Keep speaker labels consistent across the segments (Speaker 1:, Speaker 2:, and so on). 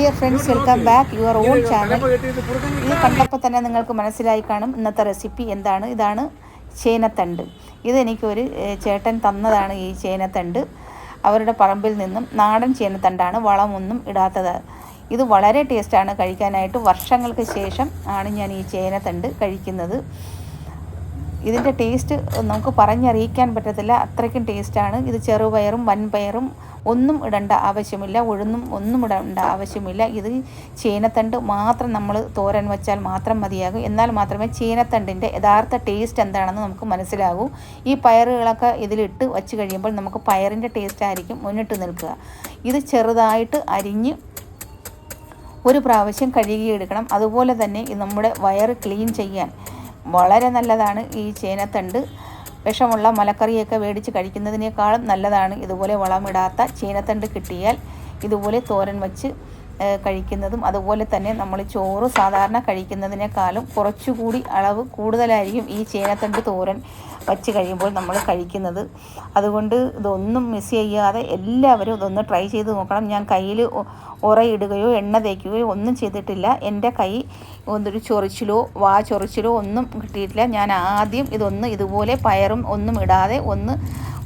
Speaker 1: Dear friends welcome back your own channel ഇത് കണ്ടപ്പോൾ തന്നെ നിങ്ങൾക്ക് മനസ്സിലായി കാണും ഇന്നത്തെ റെസിപ്പി എന്താണ്. ഇതാണ് ചേനത്തണ്ട്. ഇതെനിക്കൊരു ചേട്ടൻ തന്നതാണ് ഈ ചേനത്തണ്ട്. അവരുടെ പറമ്പിൽ നിന്നും നാടൻ ചേനത്തണ്ടാണ് വളമൊന്നും ഇടാത്തത്. ഇത് വളരെ ടേസ്റ്റാണ് കഴിക്കാനായിട്ട് വർഷങ്ങൾക്ക് ശേഷം ആണ് ഞാൻ ഈ ചേനത്തണ്ട് കഴിക്കുന്നത്. ഇതിന്റെ ടേസ്റ്റ് നമുക്ക് പറഞ്ഞറിയിക്കാൻ പറ്റത്തില്ല. അത്രയ്ക്കും ടേസ്റ്റാണ്. ഇത് ചെറുപയറും വൻപയറും ഒന്നും ഇടേണ്ട ആവശ്യമില്ല. ഉഴുന്നും ഒന്നും ഇടേണ്ട ആവശ്യമില്ല. ഇത് ചേനത്തണ്ട് മാത്രം നമ്മൾ തോരൻ വെച്ചാൽ മാത്രം മതിയാകും. എന്നാൽ മാത്രമേ ചേനത്തണ്ടിന്റെ യഥാർത്ഥ ടേസ്റ്റ് എന്താണെന്ന് നമുക്ക് മനസ്സിലാകൂ. ഈ പയറുകളൊക്കെ ഇതിലിട്ട് വച്ച് കഴിയുമ്പോൾ നമുക്ക് പയറിന്റെ ടേസ്റ്റ് ആയിരിക്കും മുന്നിട്ട് നിൽക്കുക. ഇത് ചെറുതായിട്ട് അരിഞ്ഞ് ഒരു പ്രാവശ്യം കഴുകിയെടുക്കണം. അതുപോലെ തന്നെ നമ്മുടെ വയറ് ക്ലീൻ ചെയ്യാൻ വളരെ നല്ലതാണ് ഈ ചേനത്തണ്ട്. വിഷമുള്ള മലക്കറിയൊക്കെ മേടിച്ച് കഴിക്കുന്നതിനേക്കാളും നല്ലതാണ്. ഇതുപോലെ വളമിടാത്ത ചേനത്തണ്ട് കിട്ടിയാൽ ഇതുപോലെ തോരൻ വച്ച് കഴിക്കുന്നതും അതുപോലെ തന്നെ നമ്മൾ ചോറ് സാധാരണ കഴിക്കുന്നതിനേക്കാളും കുറച്ചുകൂടി അളവ് കൂടുതലായിരിക്കും ഈ ചേനത്തണ്ട് തോരൻ വച്ച് കഴിയുമ്പോൾ നമ്മൾ കഴിക്കുന്നത്. അതുകൊണ്ട് ഇതൊന്നും മിസ് ചെയ്യാതെ എല്ലാവരും ഇതൊന്ന് ട്രൈ ചെയ്ത് നോക്കണം. ഞാൻ കയ്യിൽ ഉറയിടുകയോ എണ്ണ തേക്കുകയോ ഒന്നും ചെയ്തിട്ടില്ല. എന്റെ കൈ ഒന്നൊരു ചൊറിച്ചിലോ വാ ചൊറിച്ചിലോ ഒന്നും കിട്ടിയിട്ടില്ല. ഞാൻ ആദ്യം ഇതൊന്ന് ഇതുപോലെ പയറും ഒന്നും ഇടാതെ ഒന്ന്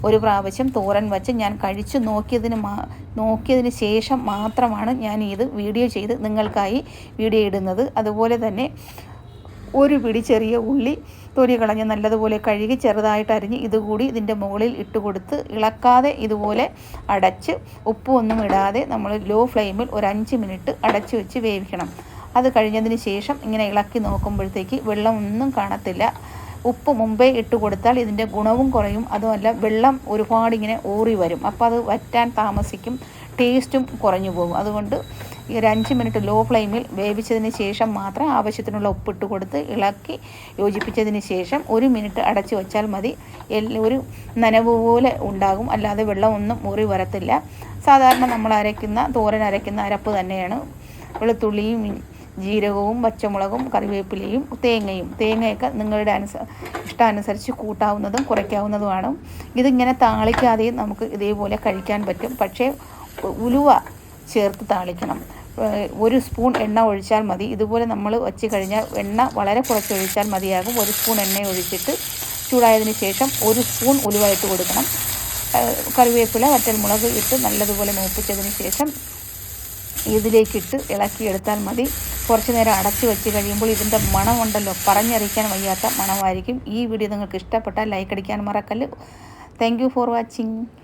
Speaker 1: ഒരു പ്രാവശ്യം തോരൻ വച്ച് ഞാൻ കഴിച്ചു നോക്കിയതിന് മാ നോക്കിയതിന് ശേഷം മാത്രമാണ് ഞാൻ ഇത് വീഡിയോ ചെയ്ത് നിങ്ങൾക്കായി വീഡിയോ ഇടുന്നത്. അതുപോലെ തന്നെ ഒരു പിടി ചെറിയ ഉള്ളി തൊലി കളഞ്ഞ് നല്ലതുപോലെ കഴുകി ചെറുതായിട്ട് അരിഞ്ഞ് ഇതുകൂടി ഇതിന്റെ മുകളിൽ ഇട്ട് കൊടുത്ത് ഇളക്കാതെ ഇതുപോലെ അടച്ച് ഉപ്പൊന്നും ഇടാതെ നമ്മൾ ലോ ഫ്ലെയിമിൽ ഒരു അഞ്ച് മിനിറ്റ് അടച്ച് വെച്ച് വേവിക്കണം. അത് കഴിഞ്ഞതിന് ശേഷം ഇങ്ങനെ ഇളക്കി നോക്കുമ്പോഴത്തേക്ക് വെള്ളമൊന്നും കാണത്തില്ല. ഉപ്പ് മുമ്പേ ഇട്ട് കൊടുത്താൽ ഇതിന്റെ ഗുണവും കുറയും. അതുമല്ല വെള്ളം ഒരുപാട് ഇങ്ങനെ ഊറി വരും. അപ്പോൾ അത് വറ്റാൻ താമസിക്കും ടേസ്റ്റും കുറഞ്ഞു പോകും. അതുകൊണ്ട് ഈ ഒരു അഞ്ച് മിനിറ്റ് ലോ ഫ്ലെയിമിൽ വേവിച്ചതിന് ശേഷം മാത്രം ആവശ്യത്തിനുള്ള ഉപ്പിട്ട് കൊടുത്ത് ഇളക്കി യോജിപ്പിച്ചതിന് ശേഷം ഒരു മിനിറ്റ് അടച്ചു വെച്ചാൽ മതി. ഒരു നനവ് പോലെ ഉണ്ടാകും. അല്ലാതെ വെള്ളമൊന്നും മുറി വരത്തില്ല. സാധാരണ നമ്മൾ അരയ്ക്കുന്ന തോരൻ അരയ്ക്കുന്ന അരപ്പ് തന്നെയാണ്. വെളുത്തുള്ളിയും ജീരകവും പച്ചമുളകും കറിവേപ്പിലയും തേങ്ങയും. തേങ്ങയൊക്കെ നിങ്ങളുടെ അനുസ ഇഷ്ടാനുസരിച്ച് കൂട്ടാവുന്നതും കുറയ്ക്കാവുന്നതുമാണ്. ഇതിങ്ങനെ താളിക്കാതെയും നമുക്ക് ഇതേപോലെ കഴിക്കാൻ പറ്റും. പക്ഷേ ഉലുവ ചേർത്ത് താളിക്കണം. ഒരു സ്പൂൺ എണ്ണ ഒഴിച്ചാൽ മതി. ഇതുപോലെ നമ്മൾ വച്ച് കഴിഞ്ഞാൽ എണ്ണ വളരെ കുറച്ച് ഒഴിച്ചാൽ മതിയാകും. ഒരു സ്പൂൺ എണ്ണ ഒഴിച്ചിട്ട് ചൂടായതിന് ശേഷം ഒരു സ്പൂൺ ഉലുവ ഇട്ട് കൊടുക്കണം. കറിവേപ്പില വറ്റൽമുളക് ഇട്ട് നല്ലതുപോലെ മൂപ്പിച്ചതിന് ശേഷം ഇതിലേക്കിട്ട് ഇളക്കിയെടുത്താൽ മതി. കുറച്ച് നേരം അടച്ചു വെച്ച് കഴിയുമ്പോൾ ഇതിന്റെ മണമുണ്ടല്ലോ. പറഞ്ഞറിയിക്കാൻ വയ്യാത്ത മണമായിരിക്കും. ഈ വീഡിയോ നിങ്ങൾക്ക് ഇഷ്ടപ്പെട്ടാൽ ലൈക്ക് അടിക്കാൻ മറക്കല്ല്. Thank for watching